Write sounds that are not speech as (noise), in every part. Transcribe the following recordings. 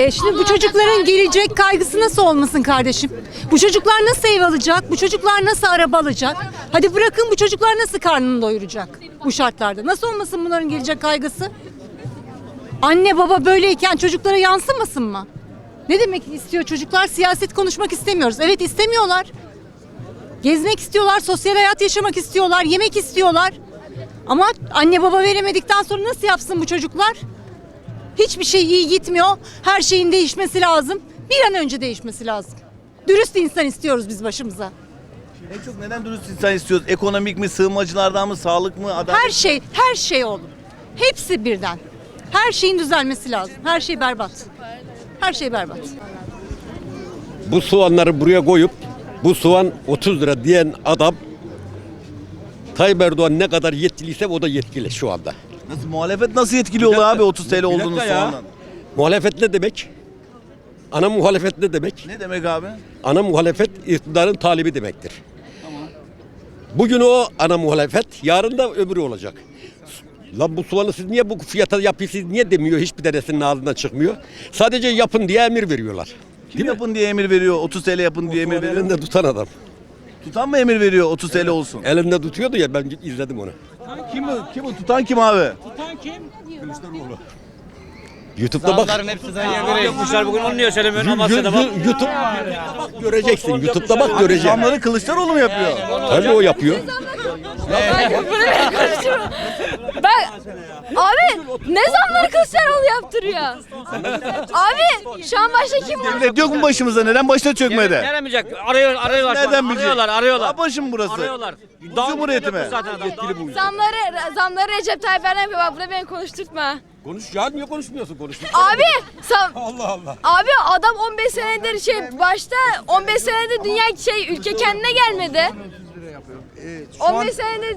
E şimdi bu çocukların gelecek kaygısı nasıl olmasın kardeşim? Bu çocuklar nasıl ev alacak? Bu çocuklar nasıl araba alacak? Hadi bırakın bu çocuklar nasıl karnını doyuracak bu şartlarda? Nasıl olmasın bunların gelecek kaygısı? Anne baba böyleyken çocuklara yansımasın mı? Ne demek istiyor çocuklar? Siyaset konuşmak istemiyoruz. Evet istemiyorlar. Gezmek istiyorlar, sosyal hayat yaşamak istiyorlar, yemek istiyorlar. Ama anne baba veremedikten sonra nasıl yapsın bu çocuklar? Hiçbir şey iyi gitmiyor. Her şeyin değişmesi lazım. Bir an önce değişmesi lazım. Dürüst insan istiyoruz biz başımıza. En çok neden dürüst insan istiyoruz? Ekonomik mi, sığınmacılardan mı, sağlık mı, adalet Her şey, her şey oğlum. Hepsi birden. Her şeyin düzelmesi lazım. Her şey berbat. Her şey berbat. Bu soğanları buraya koyup bu soğan 30 lira diyen adam Tayyip Erdoğan ne kadar yetkiliyse o da yetkili şu anda. Nasıl muhalefet nasıl etkili oluyor abi 30 TL Bir dakika olduğunu ya. soğandan? Muhalefet ne demek? Ana muhalefet ne demek? Ne demek abi? Ana muhalefet iktidarın talibi demektir. Bugün o ana muhalefet, yarın da öbürü olacak. Lan bu soğanı siz niye bu fiyata yapıyorsunuz niye demiyor hiçbir tanesinin ağzından çıkmıyor. Sadece yapın diye emir veriyorlar. Kim yapın diye emir veriyor, 30 TL yapın diye emir veriyor. elinde tutan adam. Tutan mı emir veriyor 30 TL olsun? Elinde tutuyordu ya ben izledim onu. Kim bu? Kim bu? Tutan kim abi? YouTube'da bak. Zamların hepsi zaten yapmışlar bugün onu niye söylemiyorsun Amasya'da bak. YouTube bak göreceksin. YouTube'da bak göreceksin. Zamları Kılıçdaroğlu mu yapıyor? Tabii o yapıyor. Ben abi ne zamları Kılıçdaroğlu yaptırıyor? abi şu an başta kim var? Devlet yok mu başımızda? Neden başına çökmedi? Gelemeyecek. Arıyor, arıyorlar. şu an. Nereden bilecek? Arıyorlar, arıyorlar. Dağ başı mı burası? Arıyorlar. Cumhuriyeti mi? Zaten adam. Zamları zamları Recep Tayyip Erdoğan yapıyor. Bak burada beni konuşturtma. Konuş ya niye konuşmuyorsun? Konuş. Abi sam Allah Allah. Abi adam 15 senedir şey başta 15 senedir dünya şey ülke kendine gelmedi. 15 senedir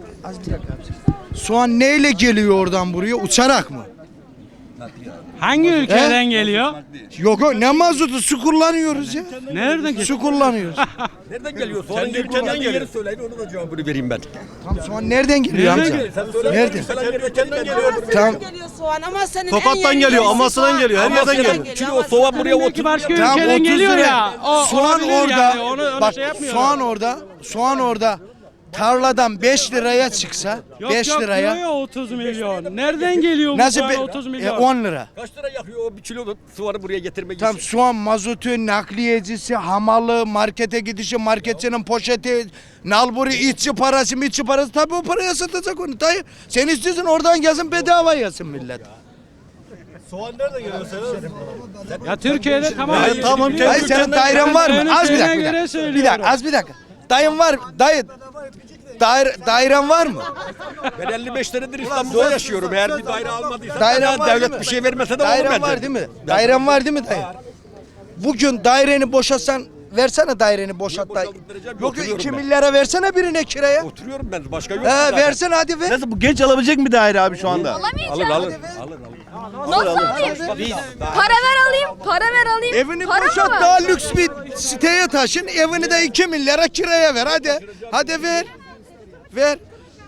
Soğan neyle geliyor oradan buraya? Uçarak mı? Hangi ülkeden geliyor? Yok yok ne mazotu su kullanıyoruz ya. Nereden geliyor? Su kullanıyoruz. (laughs) Nereden geliyor? Sonra ülkeden geliyor. Söyleyin onu da cevabını vereyim ben. Tam soğan nereden geliyor amca? Nereden? Tamam. geliyor soğan ama senin Tokat'tan geliyor, Amasya'dan geliyor, her yerden geliyor. Çünkü o soğan buraya Belki otur. başka Tamam ülkeden 30 geliyor lira. ya. O, soğan olabilir orada. yani, Onu, onu bak şey soğan orada. Soğan orada. Tarladan 5 liraya çıksa Yok 5 yok liraya diyor ya 30 milyon. Nereden geliyor bu nasıl soğan be- 30 e, milyon? 10 lira. Kaç lira yakıyor o bir kilo soğanı buraya getirmek Tam için? soğan mazotu, nakliyecisi, hamalı, markete gidişi, marketçinin poşeti, nalburi, iççi parası, mitçi parası. Tabii o paraya satacak onu. Dayı sen istiyorsun oradan gelsin bedava yesin millet. Ya Türkiye'de tamam. tamam, Dayı senin dairen var mı? Az bir dakika. Bir dakika, bir dakika az bir dakika. Dayın var Dayı daire, dairen var mı? Ben 55 senedir İstanbul'da yaşıyorum. Eğer bir daire almadıysam Dairen ya var değil devlet mi? bir şey vermese de olur bence. var değil mi? Dairen var değil mi dayı? Bugün daireni boşatsan versene daireni dayı. boşalttıracağım? Yok Oturuyorum 2 ben. milyara versene birine kiraya. Oturuyorum ben başka yok. He zaten. versene hadi ver. Nasıl bu genç alabilecek mi daire abi şu anda? Alır alamayacağım. alır. Nasıl alayım? Para ver alayım. Para ver alayım. Evini Para mı boşalt var? daha lüks bir siteye taşın. Evini de 2 milyara kiraya ver hadi. Hadi ver. Ver.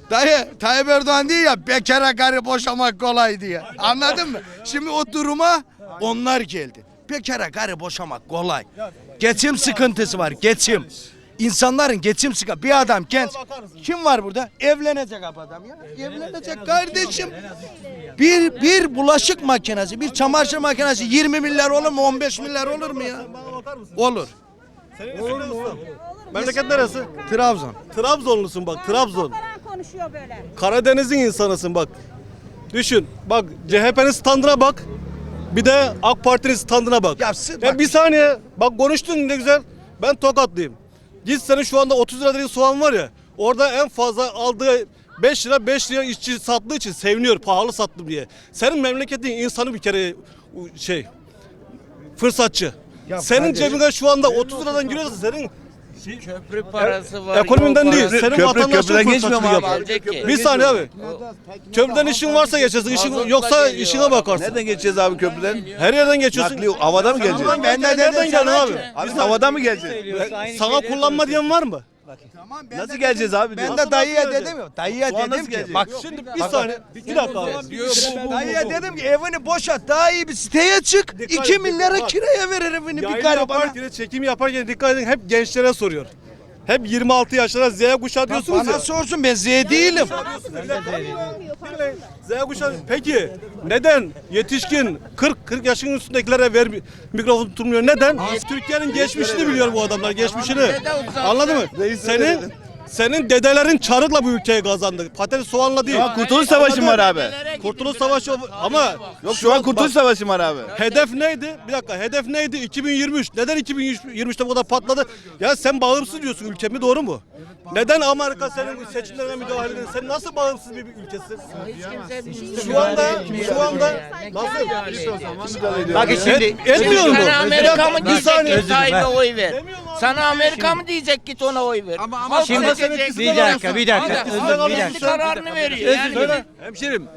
Dayı Tayyip Erdoğan diyor ya bekara karı boşamak kolay diye. Anladın mı? Şimdi o duruma onlar geldi. Bekara karı boşamak kolay. Geçim sıkıntısı var. Geçim. İnsanların geçim sıkıntısı. Bir adam genç. Kim var burada? Evlenecek adam ya. Evlenecek kardeşim. Bir bir bulaşık makinesi, bir çamaşır makinesi 20 milyar olur mu? 15 milyar olur mu ya? Olur. Memleket neresi? Trabzon. Trabzonlusun bak Trabzon. konuşuyor böyle. Karadeniz'in insanısın bak. Düşün bak CHP'nin standına bak. Bir de AK Parti'nin standına bak. Ya siz- Ya bak- bir saniye. Bak konuştun ne güzel. Ben Tokatlıyım. Git senin şu anda 30 lira dediğin soğan var ya. Orada en fazla aldığı 5 lira 5 lira işçi sattığı için seviniyor pahalı sattım diye. Senin memleketin insanı bir kere şey fırsatçı. Ya senin kardeşim- cebine şu anda 30 liradan giriyorsa senin Köprü parası var. Ekonomiden değil. parası. Senin Köprü- vatandaşın köprüden geçmiyor mu abi? Bir saniye abi. Köprüden işin varsa geçersin. işin yoksa işine bakarsın. Nereden geçeceğiz abi köprüden? Her yerden geçiyorsun. Nakli havada mı geleceğiz? Ben de nereden geldin abi? Abi havada mı geleceğiz? Sana kullanma diyen var mı? Tamam, ben Nasıl de geleceğiz dedim- abi? Ben diyor. de dayıya dedim ya. Dayıya dedim ki bak Şimdi bir saniye. Bir dakika dayıya dedim ki evini boşalt daha iyi bir siteye çık. Dikkat 2 et, milyara kiraya verir evini bir Yayın garibana. yaparken, çekim yaparken dikkat edin hep gençlere soruyor. Hep 26 yaşlara Z kuşağı diyorsunuz Bana ya. sorsun ben Z değilim. Z kuşağı. Peki neden yetişkin 40 40 yaşın üstündekilere ver mikrofon tutulmuyor? Neden? Türkiye'nin geçmişini biliyor bu adamlar, geçmişini. Anladın mı? Senin senin dedelerin çarıkla bu ülkeyi kazandı. Patates soğanla değil. Kurtuluş Savaşı mı var abi? Kurtuluş Savaşı ama Yok şu an Kurtuluş Savaşı mı var abi? Hedef neydi? Bir dakika hedef neydi? 2023. Neden 2023'te bu kadar patladı? Ya sen bağımsız diyorsun ülkemi doğru mu? Neden Amerika senin seçimlerine müdahale ediyor? Sen nasıl bağımsız bir ülkesin? Şu anda, şu anda nasıl? Bakın şimdi Etmiyor mu? sana Amerika mı Bir diyecek git Tayyip'e oy ver. Sana Amerika mı diyecek git ona oy ver. Ama ama şimdi- bir dakika bir dakika. Özür Kendi kararını veriyor. Yani Hemşerim,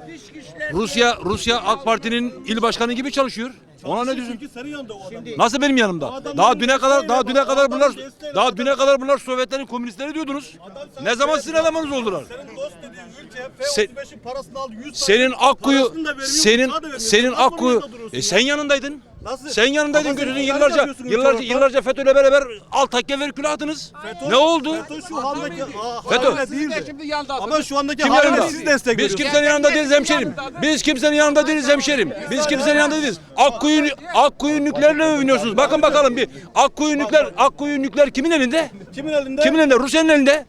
Rusya Rusya AK Parti'nin il başkanı gibi çalışıyor. Ona ne diyorsun? Çünkü senin yanında o adam. Nasıl benim yanımda? Daha düne kadar daha düne kadar bunlar daha düne kadar bunlar Sovyetlerin komünistleri diyordunuz. Ne zaman sizin elemanınız oldular? Senin dost dediğin ülke Se- F-35'in parasını aldı 100 Senin Akkuyu senin senin Akkuyu e sen yanındaydın. Nasıl? Sen yanındaydın Ama sen götürdün neler yıllarca yapıyorsun yıllarca ülke yıllarca FETÖ'yle beraber alt takke ver külah attınız. Ne oldu? FETÖ şu andaki aa, FETÖ. değildi. Ama şu andaki Kim yanında? siz destek Biz veriyorsunuz. kimsenin yanında değiliz hemşerim. Biz kimsenin yanında değiliz hemşerim. Biz kimsenin yanında değiliz. Akkuyu Akkuyu nükleerle övünüyorsunuz. Bakın bakalım bir. Akkuyu nükleer Akkuyu nükleer kimin elinde? Kimin elinde? Kimin elinde? Rusya'nın elinde.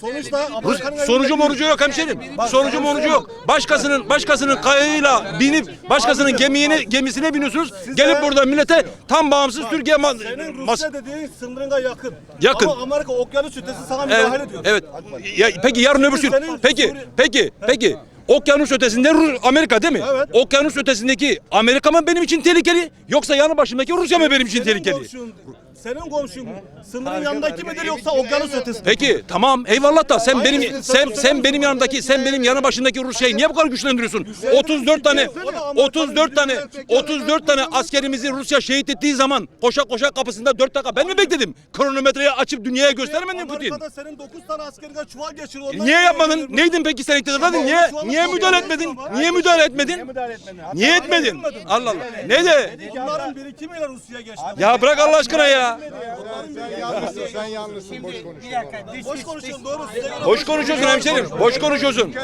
Sonuçta değil. morucu yok hemşerim. Sonucu morucu yok. Başkasının başkasının kayığıyla binip başkasının gemini gemisine biniyorsunuz. Gelip burada millete tam bağımsız Türkiye ma- Senin mas- Rusya dediğin sınırına yakın. Yakın. Ama Amerika okyanus ötesi sana müdahale ediyor. evet. Ya, peki yarın öbür gün. Senin Peki, Suriye- peki, peki. Okyanus ötesinde Ru- Amerika değil mi? Evet. Okyanus ötesindeki Amerika mı benim için tehlikeli yoksa yanı başımdaki Rusya mı benim için Senin tehlikeli? komşun, senin komşun sınırın yanındaki midir yoksa okyanus ötesi? Peki tamam eyvallah da sen benim sen sen benim yanımdaki sen benim yanı başındaki Rusya'yı niye bu kadar güçlendiriyorsun? 34 tane 34 tane 34 tane askerimizi Rusya şehit ettiği zaman koşa koşa kapısında 4 dakika ben mi bekledim? Kronometreyi açıp dünyaya göstermedin mi Putin? Amerika'da senin 9 tane askerine çuval geçiriyor. Onlar Niye yapmadın? Neydin peki sen iktidardaydın? Niye niye müdahale etmedin? Niye müdahale etmedin? Niye etmedin? Allah Allah. Ne de? Bunların birikimiyle Rusya'ya geçti. Ya bırak Allah aşkına ya. Boş konuşuyorsun doğru. Size göre Boş konuşuyorsun hemşerim. Boş konuşuyorsun.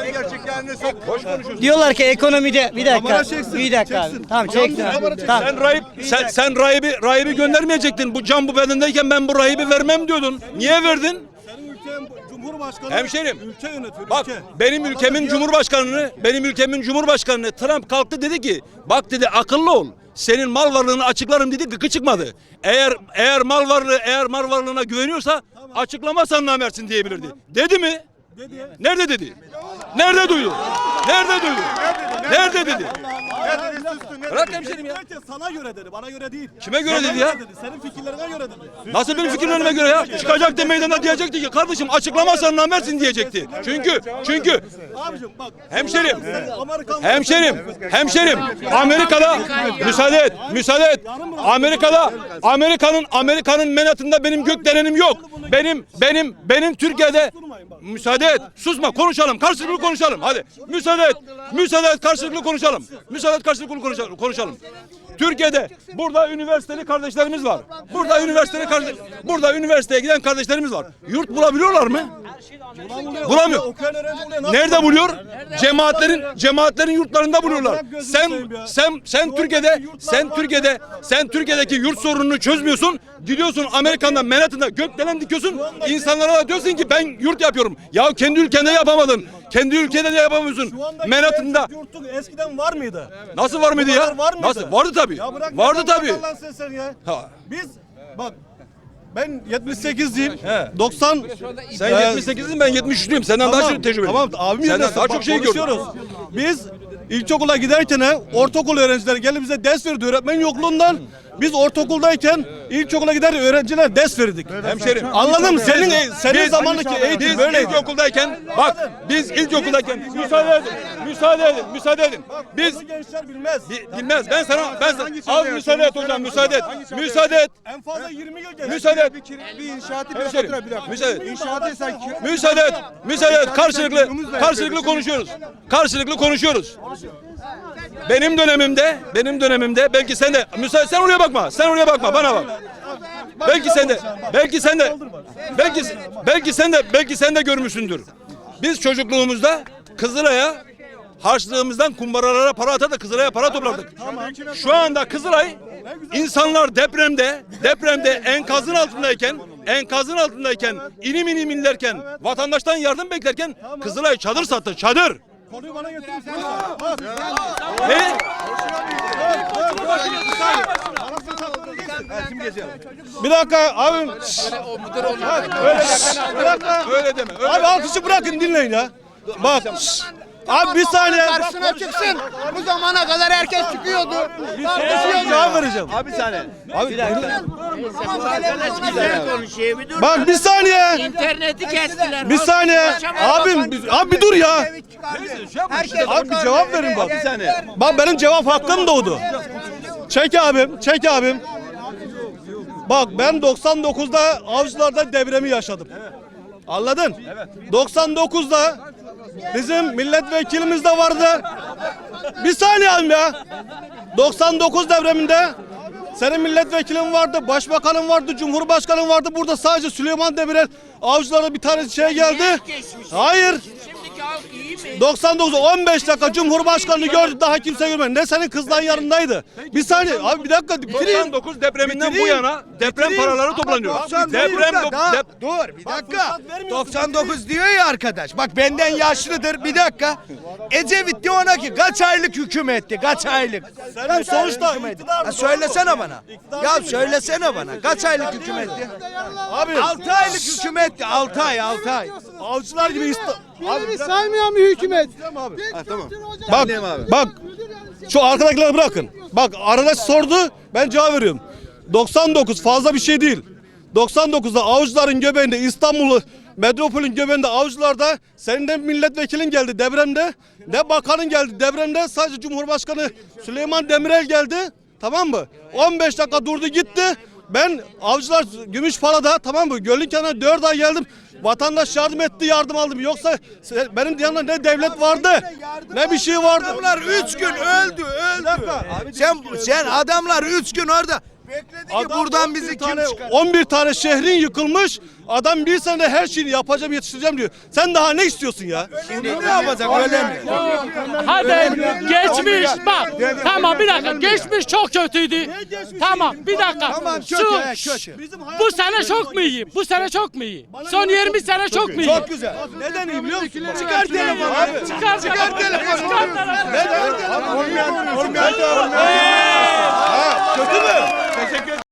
Diyorlar ki ekonomide bir dakika. Bir dakika çeksin. abi. Tamam çeksin. abi. Tamam. Sen rahip sen, sen rahibi rahibi göndermeyecektin. Bu can bu bedendeyken ben bu rahibi vermem diyordun. Niye verdin? Senin ülken Cumhurbaşkanı Hemşerim. ülke yönetiyor. Bak ülke. benim ülkemin cumhurbaşkanını, benim ülkemin cumhurbaşkanını Trump kalktı dedi ki bak dedi akıllı ol. Senin mal varlığını açıklarım dedi gıkı çıkmadı. Eğer eğer mal varlığı eğer mal varlığına güveniyorsa açıklamazsan namersin diyebilirdi. Dedi mi? Dedi. Nerede dedi? Nerede duydu? Nerede duydu? Nerede dedi? Bırak hemşerim ya. Derken sana göre dedi, bana göre değil. Kime göre Sana dedi ya? Senin fikirlerine göre dedi. Nasıl benim fikirlerime göre ya? Çıkacaktı meydana diyecekti ki kardeşim açıklamazsan namersin diyecekti. Çünkü çünkü Abicim bak. Hemşerim. Amerikan Hemşerim, hemşerim. Amerika'da müsaade et, müsaade et. Amerika'da Amerika'nın Amerika'nın menatında benim gökdelenim yok. Benim benim benim Türkiye'de müsaade et. Susma konuşalım. Karşılıklı konuşalım. Hadi. Müsaade et. Müsaade et karşılıklı konuşalım. Müsaade karşılıklı konuşalım. Türkiye'de burada üniversiteli kardeşlerimiz var. Burada üniversiteli kardeş burada üniversiteye giden kardeşlerimiz var. Yurt bulabiliyorlar mı? Bulamıyor. Nerede buluyor? Cemaatlerin cemaatlerin yurtlarında buluyorlar. Sen sen sen Türkiye'de sen Türkiye'de sen Türkiye'deki yurt sorununu çözmüyorsun. Gidiyorsun Amerika'da Manhattan'da gökdelen dikiyorsun. İnsanlara diyorsun ki ben yurt yapıyorum. Ya kendi ülkende yapamadın. Kendi ülkede de yapamıyorsun. Mevcut yurtun eskiden var mıydı? nasıl var mıydı ya? Var mıydı? Nasıl? Vardı tabii. Ya bırak Vardı tabii. Allah'ın sen sen ya. Ha. Biz bak ben 78'liyim. 90 Sen Ee, 78'sin ben 73'lüyüm. Senden daha çok tecrübeliyim. Tamam abim Senden daha çok şey gördüm. Biz ilkokula giderken ortaokul öğrencileri gelip bize ders veriyordu öğretmen yokluğundan. Biz ortaokuldayken ilkokula gider öğrenciler ders verirdik. Hemşerim. Anladın mı? Senin senin zamandaki eğitim Biz böyleydi. ilkokuldayken bak biz ilkokuldayken müsaade edin. Müsaade edin. Müsaade edin. Biz gençler bilmez. Bi- bilmez. Ben sana ben az müsaade et hocam müsaade et. Müsaade et. En fazla 20 yıl geçti. Müsaade et. Bir inşaatı bir fatura bir dakika. müsaade et. İnşaatı sen Müsaade et. Müsaade et. Karşılıklı karşılıklı konuşuyoruz. Karşılıklı konuşuyoruz. Benim dönemimde, benim dönemimde belki sen de müsaade sen oraya bakma. Sen oraya bakma. Bana bak. Belki sen de belki sen de belki belki sen de belki sen de görmüşsündür. Biz çocukluğumuzda Kızılay'a harçlığımızdan kumbaralara para atar da Kızılay'a para toplardık. Şu anda Kızılay insanlar depremde depremde enkazın altındayken enkazın altındayken inim inim inlerken vatandaştan yardım beklerken Kızılay çadır sattı çadır. Konuyu bana misin? Ne? Bir dakika abim. Öyle, dakika. Öyle deme. Abi alkışı bırakın dinleyin ya. Bak. Abi bir saniye. Karşısına çıksın. Bu zamana kadar herkes çıkıyordu. Bir cevap vereceğim. Abi bir saniye. Abi, konuşuyor bir dur. bak bir saniye. İnterneti kestiler. Bir saniye. Abim abi bir dur ya. Herkes Abi bir cevap verin bak. Bir saniye. Bak benim cevap hakkım doğdu. Çek abim, çek abim. Bak ben 99'da Avcılar'da depremi yaşadım. Anladın? 99'da bizim milletvekilimiz de vardı. Bir saniye abim ya. 99 depreminde senin milletvekilin vardı, başbakanın vardı, cumhurbaşkanın vardı. Burada sadece Süleyman Demirel Avcılar'da bir tane şey geldi. Hayır. Şimdiki halk iyi mi? 99 15 dakika Cumhurbaşkanını gördü daha kimse görmedi. Ne senin kızdan yanındaydı. Bir saniye abi bir dakika bitireyim. 99 depreminden bu yana deprem paraları toplanıyor. Deprem dep- Dur bir dakika. 99 diyor ya arkadaş. Bak benden yaşlıdır bir dakika. Ecevit diyor ona ki kaç aylık hükümetti kaç aylık. Senin sonuçta Ha, söylesene bana. Ya söylesene bana. Kaç aylık hükümetti? Abi 6 aylık hükümetti. 6 ay 6 ay. Avcılar gibi ista- Abi saymayan bir hükümet. bak bak şu arkadakileri bırakın. Bak arkadaş sordu ben cevap veriyorum. 99 fazla bir şey değil. 99'da avcıların göbeğinde İstanbul'u metropolün göbeğinde avcılarda senin de milletvekilin geldi depremde. Ne bakanın geldi depremde sadece Cumhurbaşkanı Süleyman Demirel geldi. Tamam mı? 15 dakika durdu gitti. Ben avcılar Gümüşpala'da tamam mı? Gölün kenarına 4 ay geldim. Vatandaş yardım etti yardım aldım. Yoksa benim yanımda ne devlet vardı ne bir şey vardı. Adamlar 3 gün öldü öldü. Sen sen adamlar 3 gün orada bekledi ki buradan 11 bizi kim tane, çıkar? 11 tane şehrin yıkılmış. Adam bir sene her şeyini yapacağım yetiştireceğim diyor. Sen daha ne istiyorsun ya? Şimdi ne yapacak öyle mi? Hadi geçmiş bak. Tamam bir dakika. Geçmiş çok kötüydü. Tamam bir dakika. Tamam, Şu, bu sene çok mu iyi? Bu sene çok mu iyi? Son 20 sene çok mu iyi? Çok güzel. Neden iyi biliyor musun? Çıkar telefonu abi. Çıkar Çıkar telefonu. Çıkar telefonu. Neden? Kötü mü?